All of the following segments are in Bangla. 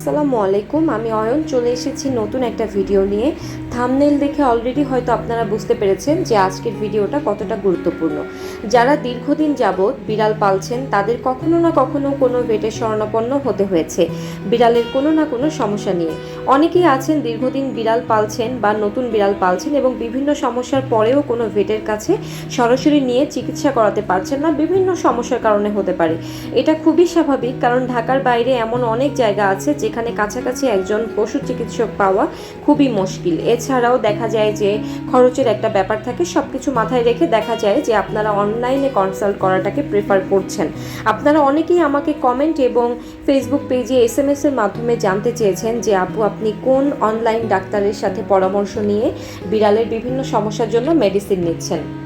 আসসালামু আলাইকুম, আমি অয়ন, চলে এসেছি নতুন একটা ভিডিও নিয়ে। থামনেল দেখে অলরেডি হয়তো আপনারা বুঝতে পেরেছেন যে আজকের ভিডিওটা কতটা গুরুত্বপূর্ণ। যারা দীর্ঘদিন যাবৎ বিড়াল পালছেন, তাদের কখনো না কখনো কোনো ভেটের শরণাপন্ন হতে হয়েছে। বিড়ালের কোনো না কোনো সমস্যা নিয়ে। অনেকেই আছেন দীর্ঘদিন বিড়াল পালছেন বা নতুন বিড়াল পালছেন এবং বিভিন্ন সমস্যার পরেও কোনো ভেটের কাছে সরাসরি নিয়ে চিকিৎসা করাতে পারছেন না, বিভিন্ন সমস্যার কারণে হতে পারে। এটা খুবই স্বাভাবিক, কারণ ঢাকার বাইরে এমন অনেক জায়গা আছে যেখানে কাছাকাছি একজন পশু চিকিৎসক পাওয়া খুবই মুশকিল। এছাড়াও দেখা যায় যে খরচের একটা ব্যাপার থাকে সব কিছু মাথায় রেখে দেখা যায় যে আপনারা অনলাইনে কনসাল্ট করাটাকে প্রেফার করছেন। আপনারা অনেকেই আমাকে কমেন্ট এবং ফেসবুক পেজে এস এম এর মাধ্যমে জানতে চেয়েছেন যে, আপু, আপনি কোন অনলাইন ডাক্তারের সাথে পরামর্শ নিয়ে বিড়ালের বিভিন্ন সমস্যার জন্য মেডিসিন নিচ্ছেন?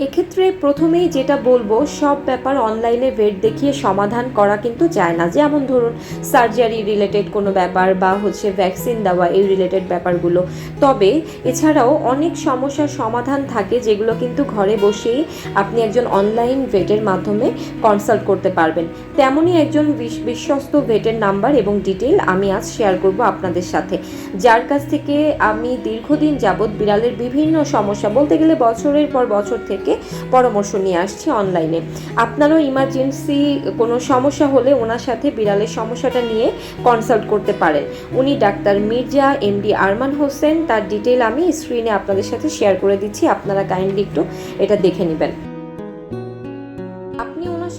এক্ষেত্রে প্রথমেই যেটা বলব, সব ব্যাপার অনলাইনে ভেট দেখিয়ে সমাধান করা কিন্তু যায় না। যেমন ধরুন সার্জারি রিলেটেড কোনো ব্যাপার বা হচ্ছে ভ্যাকসিন দেওয়া, এই রিলেটেড ব্যাপারগুলো। তবে এছাড়াও অনেক সমস্যার সমাধান থাকে যেগুলো কিন্তু ঘরে বসেই আপনি একজন অনলাইন ভেটের মাধ্যমে কনসাল্ট করতে পারবেন। তেমনই একজন বিশ- বিশ্বস্ত ভেটের নাম্বার এবং ডিটেল আমি আজ শেয়ার করব আপনাদের সাথে। যার কাছ থেকে আমি দীর্ঘদিন যাবৎ বিড়ালের বিভিন্ন সমস্যা, বলতে গেলে বছরের পর বছর থেকে পরামর্শ নিয়ে আসছি অনলাইনে আপনারও ইমার্জেন্সি কোনো সমস্যা হলে ওনার সাথে বিড়ালের সমস্যাটা নিয়ে কনসাল্ট করতে পারেন। উনি ডাক্তার মির্জা এমডি আরমান হোসেন, তার ডিটেল আমি স্ক্রিনে আপনাদের সাথে শেয়ার করে দিচ্ছি। আপনারা কাইন্ডলি একটু এটা দেখে নেবেন।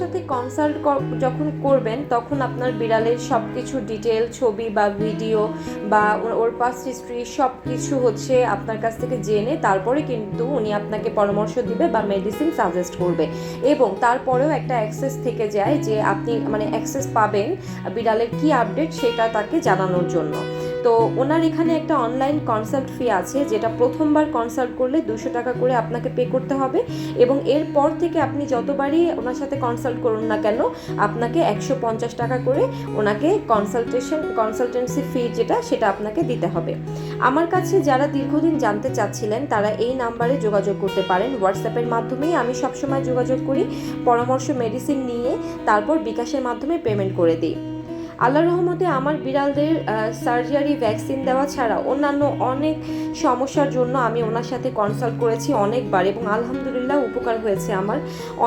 সাথে কনসাল্ট যখন করবেন, তখন আপনার বিড়ালের সব কিছু ডিটেল ছবি বা ভিডিও বা ওর- পাস্ট হিস্ট্রি সব কিছু হচ্ছে আপনার কাছ থেকে জেনে তারপরে কিন্তু উনি আপনাকে পরামর্শ দিবে বা মেডিসিন সাজেস্ট করবে। এবং তারপরেও একটা অ্যাক্সেস থেকে যায় যে আপনি মানে অ্যাক্সেস পাবেন বিড়ালের কি আপডেট সেটা তাকে জানানোর জন্য। তো ওনার এখানে একটা অনলাইন কনসাল্ট ফি আছে, যেটা প্রথমবার কনসাল্ট করলে দুশো টাকা করে আপনাকে পে করতে হবে এবং এরপর থেকে আপনি যতবারই ওনার সাথে কনসাল্ট করুন না কেন, আপনাকে একশো পঞ্চাশ টাকা করে ওনাকে কনসালটেশন কনসালটেন্সি ফি যেটা, সেটা আপনাকে দিতে হবে। আমার কাছে যারা দীর্ঘদিন জানতে চাচ্ছিলেন, তারা এই নাম্বারে যোগাযোগ করতে পারেন। হোয়াটসঅ্যাপের মাধ্যমেই আমি সবসময় যোগাযোগ করি, পরামর্শ মেডিসিন নিয়ে, তারপর বিকাশের মাধ্যমে পেমেন্ট করে দিই। আল্লাহ রহমতে আমার বিড়ালদের সার্জারি ভ্যাকসিন দেওয়া ছাড়া অন্যান্য অনেক সমস্যার জন্য আমি ওনার সাথে কনসাল্ট করেছি অনেকবার এবং আলহামদুলিল্লাহ উপকার হয়েছে আমার।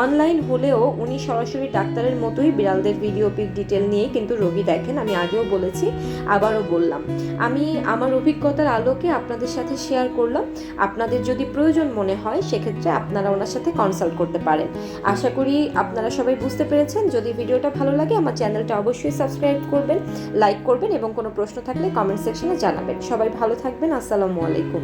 অনলাইন হলেও উনি সরাসরি ডাক্তারের মতোই বিড়ালদের ভিডিও পিক ডিটেল নিয়ে কিন্তু রোগী দেখেন, আমি আগেও বলেছি, আবারও বললাম। আমি আমার অভিজ্ঞতার আলোকে আপনাদের সাথে শেয়ার করলাম। আপনাদের যদি প্রয়োজন মনে হয়, সেক্ষেত্রে আপনারা ওনার সাথে কনসাল্ট করতে পারেন। আশা করি আপনারা সবাই বুঝতে পেরেছেন। যদি ভিডিওটা ভালো লাগে, আমার চ্যানেলটা অবশ্যই সাবস্ক্রাইব করবেন লাইক করবেন এবং কোনো প্রশ্ন থাকলে কমেন্ট সেকশনে জানাবেন। সবাই ভালো থাকবেন, আসসালামু আলাইকুম।